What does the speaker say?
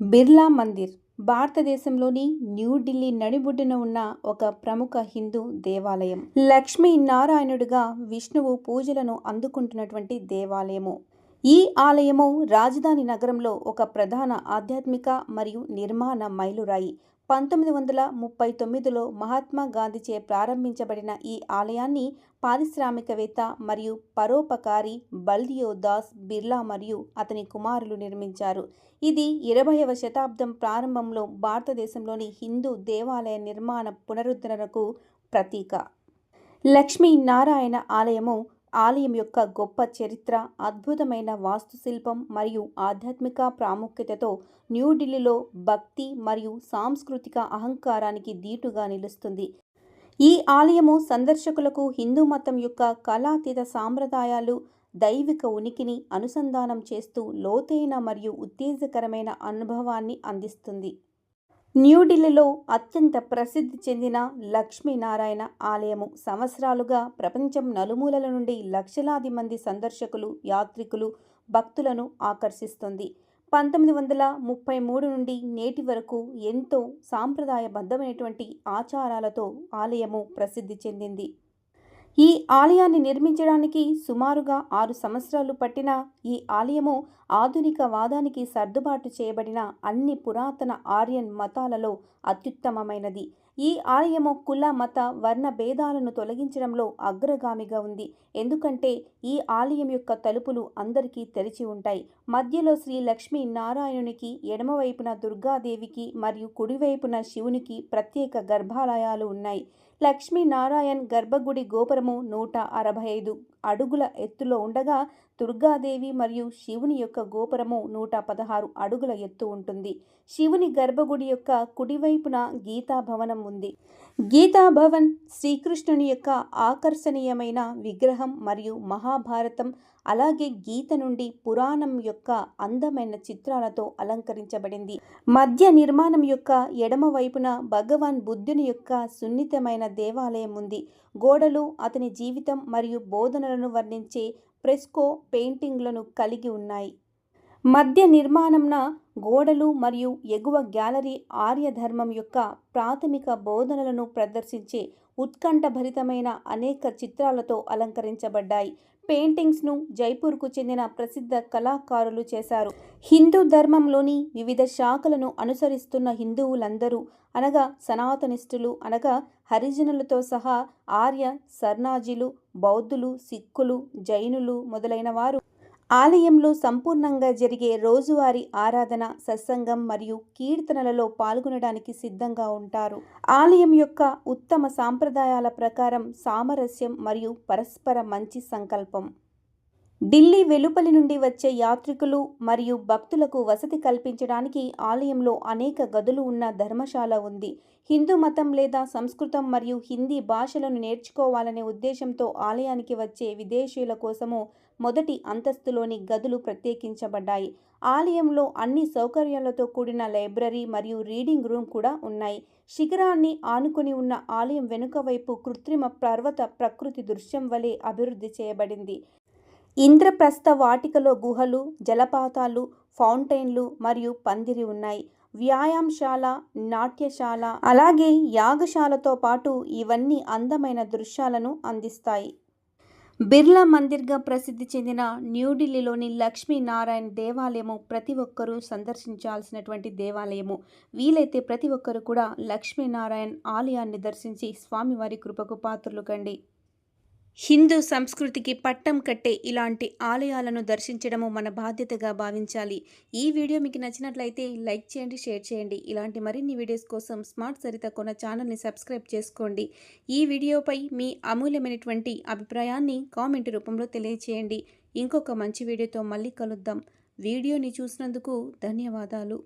బిర్లా మందిర్ భారతదేశంలోని న్యూఢిల్లీ నడిబొడ్డున ఉన్న ఒక ప్రముఖ హిందూ దేవాలయం. లక్ష్మీ నారాయణుడిగా విష్ణువు పూజలను అందుకుంటున్నటువంటి దేవాలయము. ఈ ఆలయము రాజధాని నగరంలో ఒక ప్రధాన ఆధ్యాత్మిక మరియు నిర్మాణ మైలురాయి. పంతొమ్మిది వందల ముప్పై తొమ్మిదిలో మహాత్మా గాంధీచే ప్రారంభించబడిన ఈ ఆలయాన్ని పారిశ్రామికవేత్త మరియు పరోపకారి బల్దియో దాస్ బిర్లా మరియు అతని కుమారులు నిర్మించారు. ఇది ఇరవైవ శతాబ్దం ప్రారంభంలో భారతదేశంలోని హిందూ దేవాలయ నిర్మాణ పునరుద్ధరణకు ప్రతీక. లక్ష్మీ నారాయణ ఆలయము ఆలయం యొక్క గొప్ప చరిత్ర అద్భుతమైన వాస్తుశిల్పం మరియు ఆధ్యాత్మిక ప్రాముఖ్యతతో న్యూఢిల్లీలో భక్తి మరియు సాంస్కృతిక అహంకారానికి దీటుగా నిలుస్తుంది. ఈ ఆలయము సందర్శకులకు హిందూ మతం యొక్క కళాతీత సాంప్రదాయాలు దైవిక ఉనికిని అనుసంధానం చేస్తూ లోతైన మరియు ఉత్తేజకరమైన అనుభవాన్ని అందిస్తుంది. న్యూఢిల్లీలో అత్యంత ప్రసిద్ధి చెందిన లక్ష్మీనారాయణ ఆలయము. సంవత్సరాలుగా ప్రపంచం నలుమూలల నుండి లక్షలాది మంది సందర్శకులు యాత్రికులు భక్తులను ఆకర్షిస్తుంది. పంతొమ్మిది వందల ముప్పై మూడు నుండి నేటి వరకు ఎంతో సాంప్రదాయబద్ధమైనటువంటి ఆచారాలతో ఆలయము ప్రసిద్ధి చెందింది. ఈ ఆలయాన్ని నిర్మించడానికి సుమారుగా ఆరు సంవత్సరాలు పట్టిన ఈ ఆలయము ఆధునిక వాదానికి సర్దుబాటు చేయబడిన అన్ని పురాతన ఆర్యన్ మతాలలో అత్యుత్తమమైనది. ఈ ఆలయము కుల మత వర్ణ భేదాలను తొలగించడంలో అగ్రగామిగా ఉంది. ఎందుకంటే ఈ ఆలయం యొక్క తలుపులు అందరికీ తెరిచి ఉంటాయి. మధ్యలో శ్రీ లక్ష్మీ నారాయణునికి ఎడమవైపున దుర్గాదేవికి మరియు కుడివైపున శివునికి ప్రత్యేక గర్భాలయాలు ఉన్నాయి. లక్ష్మీనారాయణ్ గర్భగుడి గోపురము నూట అరవై ఐదు. అడుగుల ఎత్తులో ఉండగా దుర్గాదేవి మరియు శివుని యొక్క గోపురము నూట పదహారు అడుగుల ఎత్తు ఉంటుంది. శివుని గర్భగుడి యొక్క కుడివైపున గీతా భవనం ఉంది. గీతాభవన్ శ్రీకృష్ణుని యొక్క ఆకర్షణీయమైన విగ్రహం మరియు మహాభారతం అలాగే గీత నుండి పురాణం యొక్క అందమైన చిత్రాలతో అలంకరించబడింది. మధ్య నిర్మాణం యొక్క ఎడమ వైపున భగవాన్ బుద్ధుని యొక్క సున్నితమైన దేవాలయం ఉంది. గోడలు అతని జీవితం మరియు బోధనలను వర్ణించే ప్రెస్కో పెయింటింగ్లను కలిగి ఉన్నాయి. మధ్య నిర్మాణంన గోడలు మరియు ఎగువ గ్యాలరీ ఆర్యధర్మం యొక్క ప్రాథమిక బోధనలను ప్రదర్శించే ఉత్కంఠభరితమైన అనేక చిత్రాలతో అలంకరించబడ్డాయి. పెయింటింగ్స్ను జైపూర్కు చెందిన ప్రసిద్ధ కళాకారులు చేశారు. హిందూ ధర్మంలోని వివిధ శాఖలను అనుసరిస్తున్న హిందువులందరూ అనగా సనాతనిస్టులు అనగా హరిజనులతో సహా ఆర్య సర్నాజీలు బౌద్ధులు సిక్కులు జైనులు మొదలైన వారు ఆలయంలో సంపూర్ణంగా జరిగే రోజువారీ ఆరాధన సత్సంగం మరియు కీర్తనలలో పాల్గొనడానికి సిద్ధంగా ఉంటారు. ఆలయం యొక్క ఉత్తమ సాంప్రదాయాల ప్రకారం సామరస్యం మరియు పరస్పర మంచి సంకల్పం. ఢిల్లీ వెలుపలి నుండి వచ్చే యాత్రికులు మరియు భక్తులకు వసతి కల్పించడానికి ఆలయంలో అనేక గదులు ఉన్న ధర్మశాల ఉంది. హిందూ మతం లేదా సంస్కృతం మరియు హిందీ భాషలను నేర్చుకోవాలనే ఉద్దేశంతో ఆలయానికి వచ్చే విదేశీయుల కోసము మొదటి అంతస్తులోని గదులు ప్రత్యేకించబడ్డాయి. ఆలయంలో అన్ని సౌకర్యాలతో కూడిన లైబ్రరీ మరియు రీడింగ్ రూమ్ కూడా ఉన్నాయి. శిఖరాన్ని ఆనుకుని ఉన్న ఆలయం వెనుక వైపు కృత్రిమ పర్వత ప్రకృతి దృశ్యం వలె అభివృద్ధి చేయబడింది. ఇంద్రప్రస్థ వాటికలో గుహలు జలపాతాలు ఫౌంటైన్లు మరియు పందిరి ఉన్నాయి. వ్యాయామశాల నాట్యశాల అలాగే యాగశాలతో పాటు ఇవన్నీ అందమైన దృశ్యాలను అందిస్తాయి. బిర్లా మందిర్గా ప్రసిద్ధి చెందిన న్యూఢిల్లీలోని లక్ష్మీనారాయణ దేవాలయము ప్రతి ఒక్కరూ సందర్శించాల్సినటువంటి దేవాలయము. వీలైతే ప్రతి ఒక్కరు కూడా లక్ష్మీనారాయణ ఆలయాన్ని దర్శించి స్వామివారి కృపకు పాత్రలు కండి. హిందూ సంస్కృతికి పట్టం కట్టే ఇలాంటి ఆలయాలను దర్శించడము మన బాధ్యతగా భావించాలి. ఈ వీడియో మీకు నచ్చినట్లయితే లైక్ చేయండి షేర్ చేయండి. ఇలాంటి మరిన్ని వీడియోస్ కోసం స్మార్ట్ సరిత కొన ఛానల్ని సబ్స్క్రైబ్ చేసుకోండి. ఈ వీడియోపై మీ అమూల్యమైనటువంటి అభిప్రాయాన్ని కామెంట్ రూపంలో తెలియచేయండి. ఇంకొక మంచి వీడియోతో మళ్ళీ కలుద్దాం. వీడియోని చూసినందుకు ధన్యవాదాలు.